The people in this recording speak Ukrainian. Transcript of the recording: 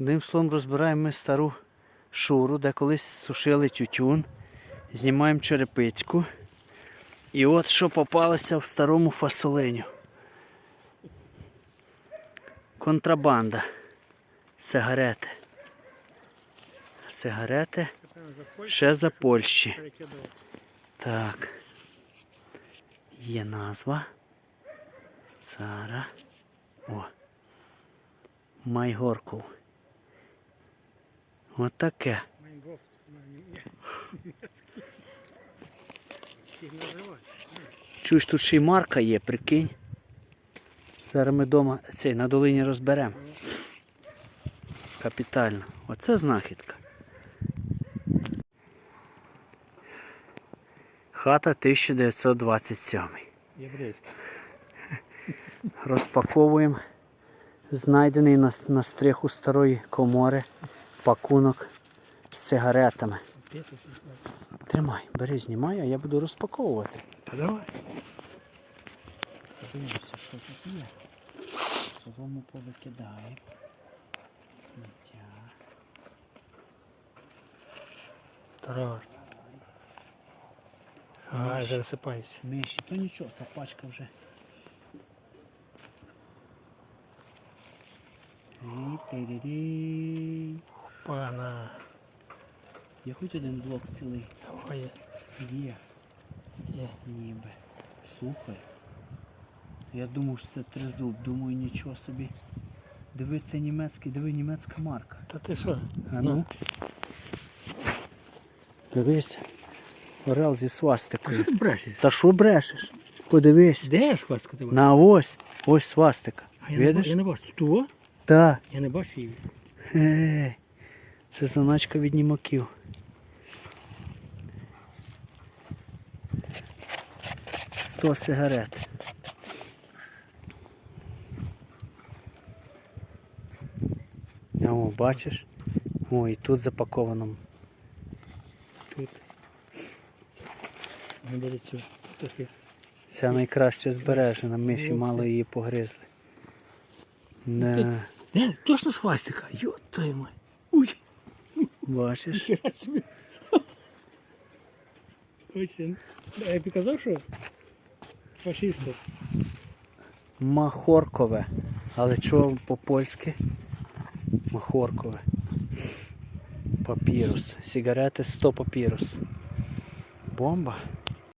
Одним словом розбираємо ми стару шуру, де колись сушили тютюн. Знімаємо черепичку. І от що попалося в старому фасоленю. Контрабанда. Сигарети. Сигарети ще за Польщі. Так. Є назва. Сара. О. Майгорков. От таке. Майнгоф, німецький. Їх називають. Чуєш, тут ще й марка є, прикинь. Зараз ми вдома цей на долині розберемо. Капітально. Оце знахідка. Хата 1927. Єврейський. Розпаковуємо знайдений на, на стриху старої комори пакунок з сигаретами. Тримай, бери, знімай, а я буду розпаковувати. Та давай. Подивимося, що тут є. Солому повикидає. Сміття. Осторожно. Ай, засипаюся. Миші, то нічого, та пачка вже. Ри-ти-ри-ри. Пана. Є хоч один блок цілий. Давай. Є. Є. Ніби. Слухай. Я думав, що це тризуб, думаю, нічого собі. Диви, це німецький, диви, німецька марка. Та ти що? А ну. Дивись. Орел зі А що свастикою. ти брешеш? Та що брешеш? Подивись. Де схвастка тебе? На ось. Ось свастика. А я не, бачу, Видиш? я не бачу. Ту? Так. Я не бачу її. Ей, Це заначка від німаків. Сто сигарет. О, бачиш? О, і тут запаковано. Тут. Цю. Ця найкраще збережена, миші мало її погризли. Не, Точно схвастика? Йо, твою мать. Уй, бачиш? собі. Ось він. А Я тобі казав, що фашисти. Махоркове. Але чого по-польськи? Махоркове. Папірус. Сигарети 100 папірус. Бомба.